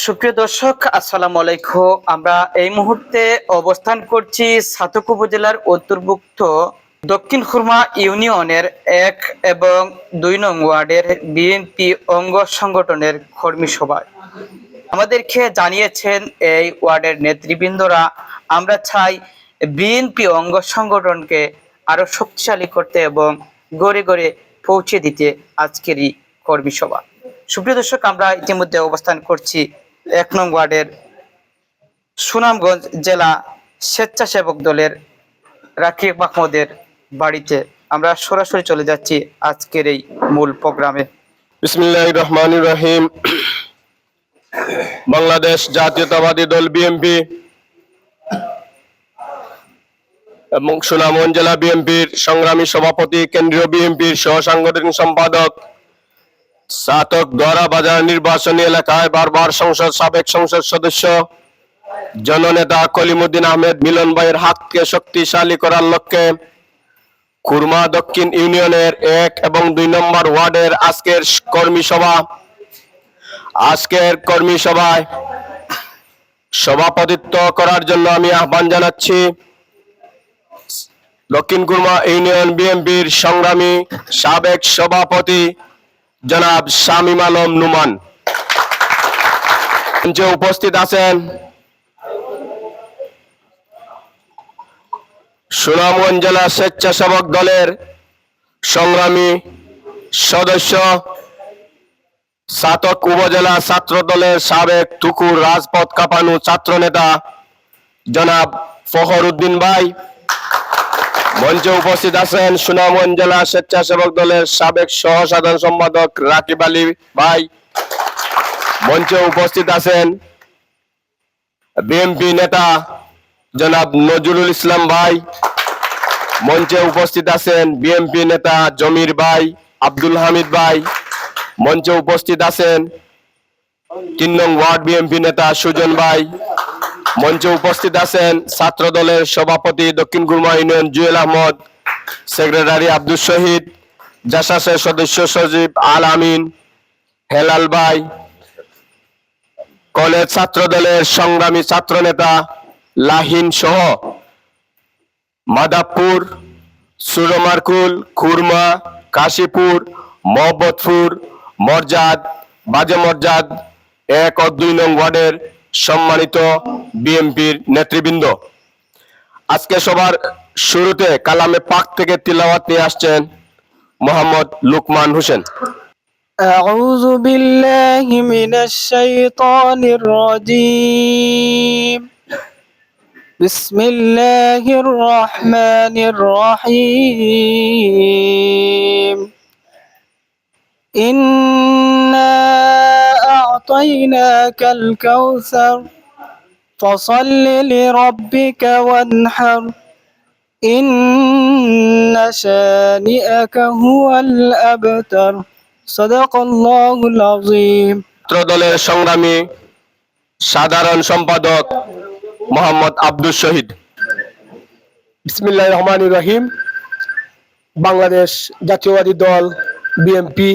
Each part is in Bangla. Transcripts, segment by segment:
সুপ্রিয় দর্শক, আসসালামু আলাইকুম। আমরা এই মুহূর্তে অবস্থান করছি সাতক উপজেলার অন্তর্ভুক্ত দক্ষিণ খুরমা ইউনিয়নের এক এবং দুই নং ওয়ার্ডের বিএনপি অঙ্গ সংগঠনের কর্মী সভায়। আমাদেরকে জানিয়েছেন এই ওয়ার্ডের নেতৃবৃন্দরা, আমরা চাই বিএনপি অঙ্গ সংগঠনকে আরও শক্তিশালী করতে এবং গড়ে গড়ে পৌঁছে দিতে আজকেরই কর্মী সভা। সুপ্রিয় দর্শক, আমরা ইতিমধ্যে অবস্থান করছি এক নং ওয়ার্ডের সুনামগঞ্জ জেলা স্বেচ্ছাসেবক দলের রাকিব মাহমুদের বাড়িতে আমরা সরাসরি চলে যাচ্ছি আজকের এই মূল প্রোগ্রামে। বিসমিল্লাহ রহমান রহিম। বাংলাদেশ জাতীয়তাবাদী দল বিএনপি এবং সুনামগঞ্জ জেলা বিএনপির সংগ্রামী সভাপতি, কেন্দ্রীয় বিএনপির সহ সাংগঠনিক সম্পাদক সাতক দ্বারা বাজার নির্বাচনী এলাকায় বারবার সংসদ সাবেক সংসদ সদস্য, জননেতা কলিমুদ্দিন আহমেদ মিলন ভাইয়ের হাতকে শক্তিশালী করার লক্ষ্যে কুরমা দক্ষিণ ইউনিয়নের এক এবং দুই নম্বর ওয়ার্ডের আজকের কর্মী সভা। আজকের কর্মী সভায় সভাপতিত্ব করার জন্য আমি আহ্বান জানাচ্ছি। দক্ষিণ কুরমা ইউনিয়ন বিএনপির সংগ্রামী সাবেক সভাপতি জনাব শামীম আলম নুমান। মঞ্চে উপস্থিত আছেন, সুনামগঞ্জ জেলা স্বেচ্ছাসেবক দলের সংগ্রামী সদস্য, সাতক উপজেলা ছাত্র দলের সাবেক তুকুর রাজপথ কাপানু ছাত্র নেতা জনাব ফখর উদ্দিন ভাই। মঞ্চে উপস্থিত আছেন সুনামগঞ্জ জেলা স্বেচ্ছাসেবক দলের সাবেক সহ সাধারণ সম্পাদক রাকিব আলী ভাই। মঞ্চে উপস্থিত আছেন বিএনপি নেতা জনাব নজরুল ইসলাম ভাই। মঞ্চে উপস্থিত আছেন বিএনপি নেতা জমির ভাই, আব্দুল হামিদ ভাই। মঞ্চে উপস্থিত আছেন তিন নং ওয়ার্ড বিএনপি নেতা সুজন ভাই। মঞ্চে উপস্থিত আছেন ছাত্র দলের সভাপতি দক্ষিণ গুরমা ইউনিয়ন জুয়েল আহমদ, সেক্রেটারি আব্দুল শহীদ জাসাসের সদস্য সচিব আল আমিন, হেলাল ভাই, কলেজ ছাত্র দলের সংগ্রামী ছাত্র নেতা লাহিন সহ মাদাবপুর, সুরমারকুল, খুরমা, কাশীপুর মোহাম্মদপুর মর্যাদ বাজে মর্যাদ এক ও দুই নং ওয়ার্ডের সম্মানিত বিএনপির নেতৃবৃন্দ আজকে সবার শুরুতে কালামে পাক থেকে তিলাওয়াত নিয়ে আসছেন মোহাম্মদ লুকমান হোসেন أعوذ بالله من الشيطان الرجيم بسم الله الرحمن الرحيم إنا أعطيناك الكوثر فصل لربك وانحر إن شانئك هو الأبتر صدق الله العظيم ছাত্র দলের সংগ্রামী সাধারণ সম্পাদক মোহাম্মদ আব্দুল শহীদ বিসমিল্লাহ রহমান রহিম বাংলাদেশ জাতীয়বাদী দল বিএনপি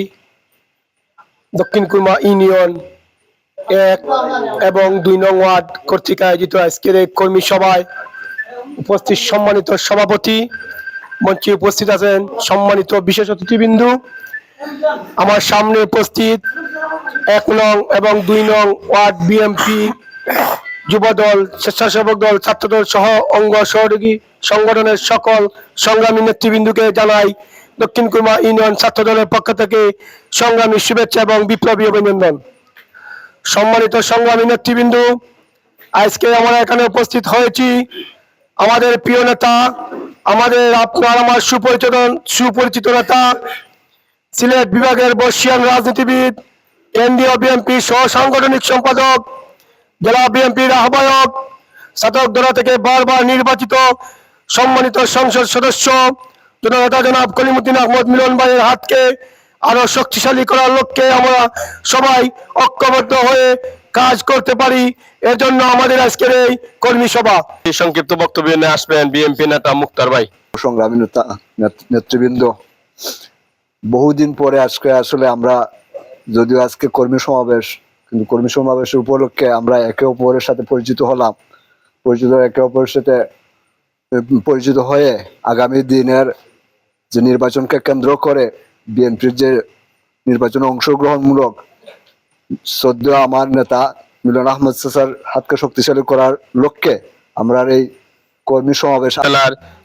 দক্ষিণ কুরমা ইউনিয়ন এক এবং দুই নং ওয়ার্ড কর্তৃক আয়োজিত আজকের এই কর্মী সভায় উপস্থিত সম্মানিত সভাপতি মঞ্চে উপস্থিত আছেন সম্মানিত বিশেষ অতিথিবৃন্দু। আমার সামনে উপস্থিত এক নং এবং দুই নং ওয়ার্ড বিএমপি যুবদল, স্বেচ্ছাসেবক দল, ছাত্রদল সহ অঙ্গ সহযোগী সংগঠনের সকল সংগ্রামী নেতৃবৃন্দুকে জানাই দক্ষিণ কুরমা ইউনিয়ন ছাত্রদলের পক্ষ থেকে সংগ্রামী শুভেচ্ছা এবং বিপ্লবী অভিনন্দন। সম্মানিত সংগ্রামী নেতৃবৃন্দু, আজকে আমরা এখানে উপস্থিত হয়েছি আমাদের প্রিয় নেতা, আমাদের আপনার আমার সুপরিচিত সুপরিচিত নেতা, সিলেট বিভাগের বর্ষিয়ান রাজনীতিবিদ, কেন্দ্রীয় বিএনপি সহ সাংগঠনিক সম্পাদক, জেলা বিএনপির আহ্বায়ক সাধক দলা থেকে বারবার নির্বাচিত সম্মানিত সংসদ সদস্য, জননেতা জনাব কলিমুদ্দিন আহমদ মিলন ভাইয়ের হাতকে আরও শক্তিশালী করার লক্ষ্যে আমরা সবাই ঐক্যবদ্ধ হয়ে কাজ করতে পারি। এর জন্য আমাদের আজকের এই কর্মী সভা। এই সংক্ষিপ্ত বক্তব্য নিয়ে আসবেন বিএনপি নেতা মুক্তার ভাই। সংগ্রামী নেতা নেতৃবৃন্দ বহুদিন পরে আজকে আসলে আমরা যদিও আজকে কর্মী সমাবেশ কিন্তু কর্মী সমাবেশের উপলক্ষে আমরা একে অপরের সাথে পরিচিত হলাম। পরিচিত একে অপরের সাথে পরিচিত হয়ে আগামী দিনের যে নির্বাচনকে কেন্দ্র করে বিএনপির যে নির্বাচনে অংশগ্রহণমূলক সদ্য আমার নেতা মিলন আহমদ সাসার হাতকে শক্তিশালী করার লক্ষ্যে আমরা এই কর্মী সমাবেশ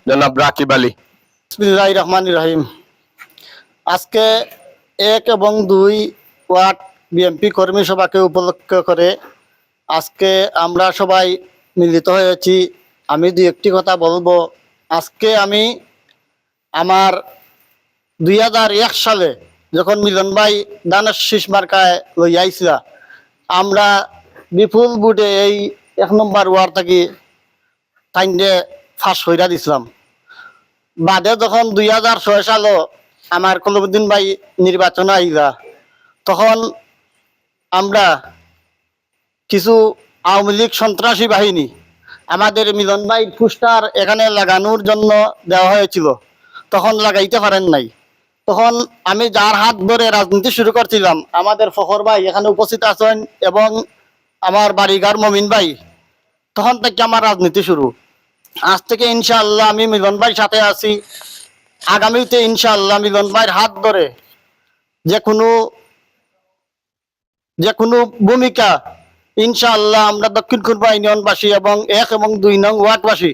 জনাব রাকিব আলী। রহমান রহিম। আজকে এক এবং দুই ওয়ার্ড বিএনপি কর্মী সভাকে উপলক্ষ করে আজকে আমরা সবাই মিলিত হয়েছি। আমি দু একটি কথা বলব। আজকে আমি আমার দুই হাজার এক সালে যখন মিলন ভাই দানের শীষ মার্কায় লই আইসিলা আমরা বিপুল বুটে এই এক নম্বর ওয়ার্ড থাকি টাইনে ফাঁস হইরা দিছিলাম। বাদে যখন দুই হাজার ছয় সালও আমার কলমুদ্দিন ভাই নির্বাচন আইলা, তখন আমরা কিছু আওয়ামী লীগ সন্ত্রাসী বাহিনী আমাদের মিলন ভাই পোস্টার এখানে লাগানোর জন্য দেওয়া হয়েছিল, তখন লাগাইতে পারেন নাই। তখন আমি যার হাত ধরে রাজনীতি শুরু করছিলাম, আমাদের ফখর ভাই এখানে উপস্থিত আছেন এবং আমার বাড়িঘর মমিন ভাই, তখন থেকে আমার রাজনীতি শুরু। আজ থেকে ইনশাআল্লাহ আমি মিলন ভাইয়ের সাথে আছি। আগামীতে ইনশাআল্লাহ মিলন ভাইয়ের হাত ধরে যে কোনো যে কোনো ভূমিকা, ইনশাআল্লাহ আমরা দক্ষিণ পূর্ব ইউনিয়নবাসী এবং এক এবং দুই নং ওয়ার্ডবাসী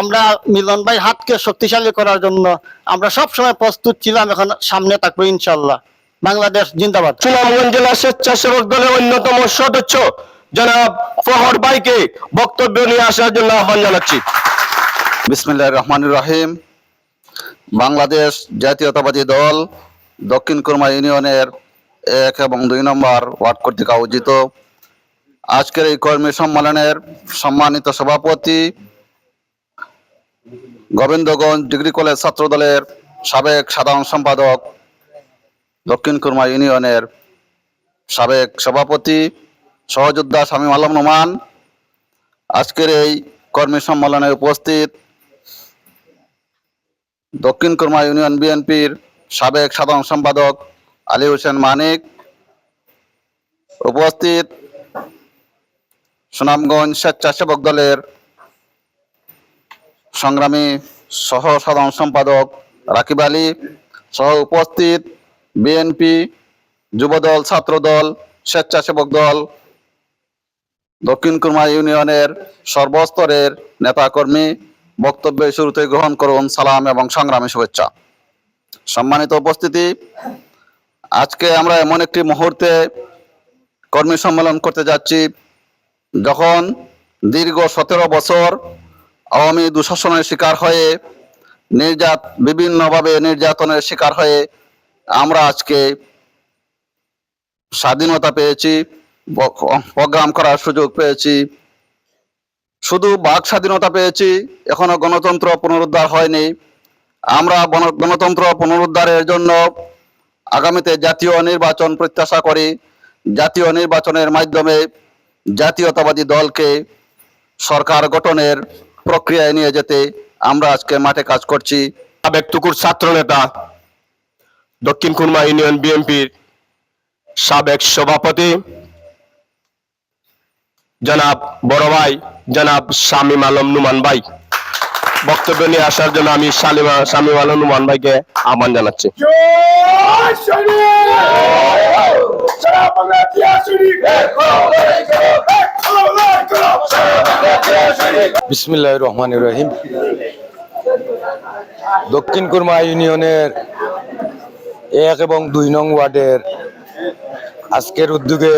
আমরা মিলন ভাই হাতকে শক্তিশালী করার জন্য আমরা সব সময় প্রস্তুত ছিলাম এখন সামনে থাকব ইনশাল্লাহ বাংলাদেশ জিন্দাবাদ। সুনামগঞ্জ জেলা স্বেচ্ছাসেবক দলের অন্যতম সদস্য জনাব ফহর ভাইকে বক্তব্য নিয়ে আসার জন্য আহ্বান জানাচ্ছি। বিসমিল্লাহ রহমান রহিম। বাংলাদেশ জাতীয়তাবাদী দল দক্ষিণ কুরমা ইউনিয়নের এক এবং দুই নম্বর ওয়ার্ড কর্তৃক আয়োজিত। আজকের এই কর্মী সম্মেলনের সম্মানিত সভাপতি গোবিন্দগঞ্জ ডিগ্রি কলেজ ছাত্র দলের সাবেক সাধারণ সম্পাদক দক্ষিণ কুরমা ইউনিয়নের সাবেক সভাপতি সহযোদ্ধা শামীম আলম নোমান। আজকের এই কর্মী সম্মেলনে উপস্থিত দক্ষিণ কুরমা ইউনিয়ন বিএনপির সাবেক সাধারণ সম্পাদক আলী হোসেন মানিক। উপস্থিত সুনামগঞ্জ স্বেচ্ছাসেবক দলের সংগ্রামী সহ সাধারণ সম্পাদক রাকিব আলী সহ উপস্থিত বিএনপি যুবদল, ছাত্রদল, স্বেচ্ছাসেবক দল, দক্ষিণ কুরমা ইউনিয়নের সর্বস্তরের নেতাকর্মী বক্তব্যের শুরুতে গ্রহণ করুন। সালাম এবং সংগ্রামী শুভেচ্ছা। সম্মানিত উপস্থিতি, আজকে আমরা এমন একটি মুহূর্তে কর্মী সম্মেলন করতে যাচ্ছি, যখন দীর্ঘ সতেরো বছর আওয়ামী দুঃশাসনের শিকার হয়ে, নির্যাত, বিভিন্নভাবে নির্যাতনের শিকার হয়ে আমরা আজকে স্বাধীনতা পেয়েছি প্রোগ্রাম করার সুযোগ পেয়েছি। শুধু বাক স্বাধীনতা পেয়েছি, এখনও গণতন্ত্র পুনরুদ্ধার হয়নি। আমরা গণতন্ত্র পুনরুদ্ধারের জন্য আগামীতে জাতীয় নির্বাচন প্রত্যাশা করি। জাতীয় নির্বাচনের মাধ্যমে জাতীয়তাবাদী দলকে সরকার গঠনের প্রক্রিয়ায় নিয়ে যেতে আমরা আজকে মাঠে কাজ করছি। সাবেক টুকুর ছাত্র নেতা, দক্ষিণ কুরমা ইউনিয়ন বিএনপির সাবেক সভাপতি, জনাব বড় ভাই, জনাব শামীম আলম নুমান ভাই। বক্তব্য নিয়ে আসার জন্য আমি শালিমা শামীম আলম নুমান ভাইকে আহ্বান জানাচ্ছি। বিসমিল্লাহ রহমান রহিম। দক্ষিণ কুরমা ইউনিয়নের এক এবং দুই নং ওয়ার্ডের আজকের উদ্যোগে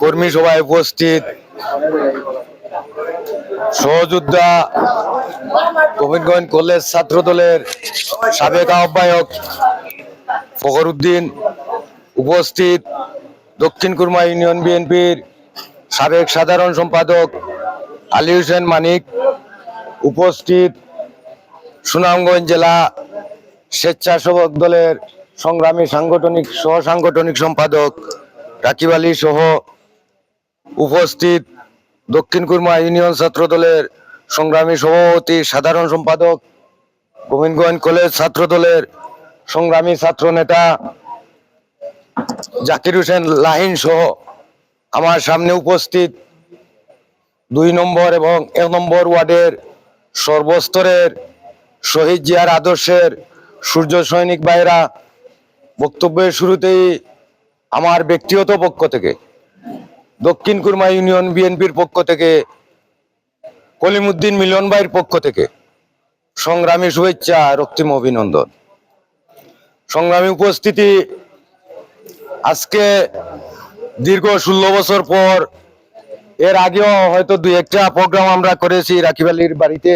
কর্মী সভায় উপস্থিত সহযোদ্ধা গোবিন্দগঞ্জ কলেজ ছাত্র দলের সাবেক আহ্বায়ক ফখরুদ্দিন, উপস্থিত দক্ষিণ কুরমা ইউনিয়ন বিএনপির সাবেক সাধারণ সম্পাদক আলী হোসেন মানিক, উপস্থিত সুনামগঞ্জ জেলা স্বেচ্ছাসেবক দলের সংগ্রামী সাংগঠনিক সহ সাংগঠনিক সম্পাদক রাকিব আলী সহ উপস্থিত দক্ষিণ কুরমা ইউনিয়ন ছাত্র দলের সংগ্রামী সভাপতি, সাধারণ সম্পাদক, গোবিন্দগঞ্জ কলেজ ছাত্র দলের সংগ্রামী ছাত্র নেতা জাকির হোসেন লাহিন সহ আমার সামনে উপস্থিত দুই নম্বর এবং এক নম্বর ওয়ার্ডের সর্বস্তরের শহীদ জিয়ার আদর্শের সূর্য সৈনিক ভাইরা বক্তব্যের শুরুতেই আমার ব্যক্তিগত পক্ষ থেকে দক্ষিণ কুরমা ইউনিয়ন বিএনপির পক্ষ থেকে, কলিমুদ্দিন মিলন ভাইয়ের পক্ষ থেকে সংগ্রামী শুভেচ্ছা রক্তিম অভিনন্দন। সংগ্রামী উপস্থিতি আজকে দীর্ঘ ষোলো বছর পর, এর আগেও হয়তো দুই একটা প্রোগ্রাম আমরা করেছি রাকিব আলীর বাড়িতে।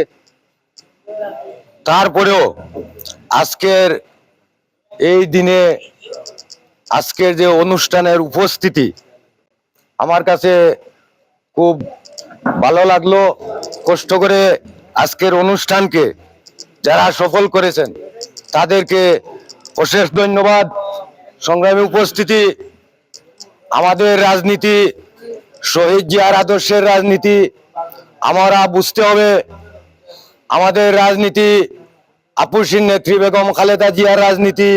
তারপরেও আজকের এই দিনে, আজকের যে অনুষ্ঠানের উপস্থিতি আমার কাছে খুব ভালো লাগল, কষ্ট করে আজকের অনুষ্ঠানকে যারা সফল করেছেন, তাদেরকে অশেষ ধন্যবাদ। সংগ্রামী উপস্থিতি, আমাদের রাজনীতি, শহীদ জিয়ার আদর্শের রাজনীতি, আমরা বুঝতে হবে, আমাদের রাজনীতি আপুসির নেত্রী বেগম খালেদা জিয়ার রাজনীতি